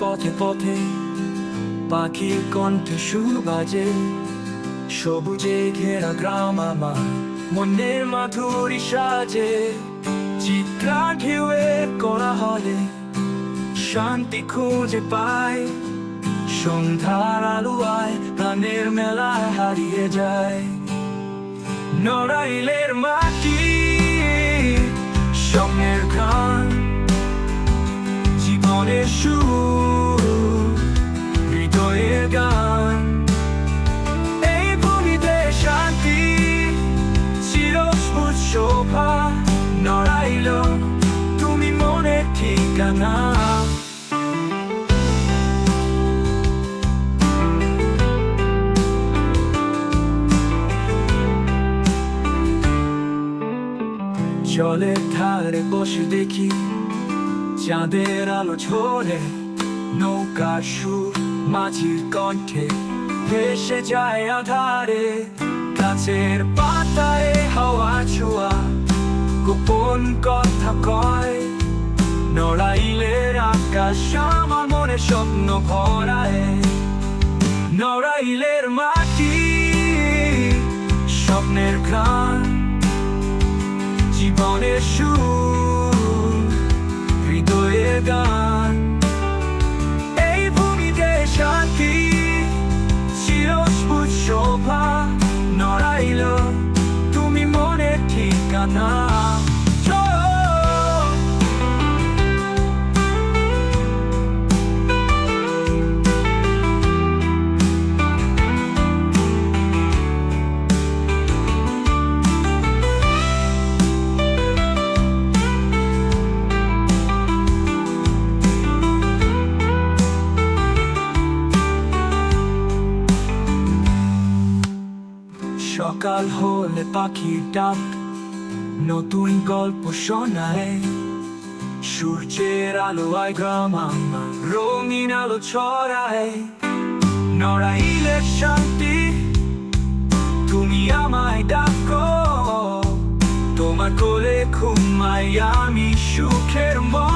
পথে পথে পাখির কণ্ঠে সুর বাজে। সবুজে ঘেরা গ্রাম আমার, মনের মাধুরী সাজে। চিত্রা ঢেউয়ে করা হলে শান্তি খুঁজে পায়। সন্ধ্যার আলুয়ায় প্রাণের মেলায় হারিয়ে যায়। নড়াইলের মাটি ঠিকানা? জলের ধারে বসে দেখি চাঁদের আলো ঝরে, নৌকার সুর মাঝির কণ্ঠে ভেসে যায় আধারে। গাছের পাতায় হাওয়া ছোঁয়া, গোপন কথা কয় নড়াইলের আকাশ আমার মনে স্বপ্ন ভরায় নড়াইলের মাটি স্বপ্নের ঘ্রাণ জীবনের সুর হৃদয়ের গান এই ভূমিতে শান্তি চিরসবুজ শোভা নড়াইল তুমি মনের ঠিকানা সকাল হলে পাখির ডাক, নতুন গল্প শোনায়। সূর্যের আলো আয় গ্রাম রঙিন আলো ছড়ায়। শান্তি, তুমি আমায় ডাকো। তোমার কোলে ঘুমাই আমি সুখের মতো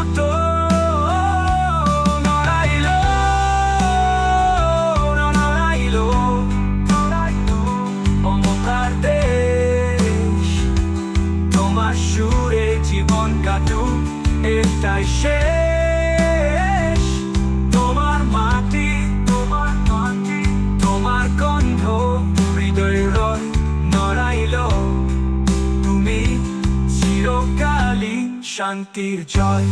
তোমার সুরে জীবন কাটুক, এটাই শেষ। তোমার মাটি তোমার মাটি, তোমার কণ্ঠ হৃদয় রয় নড়াইল। তুমি চিরকালী শান্তির জয়।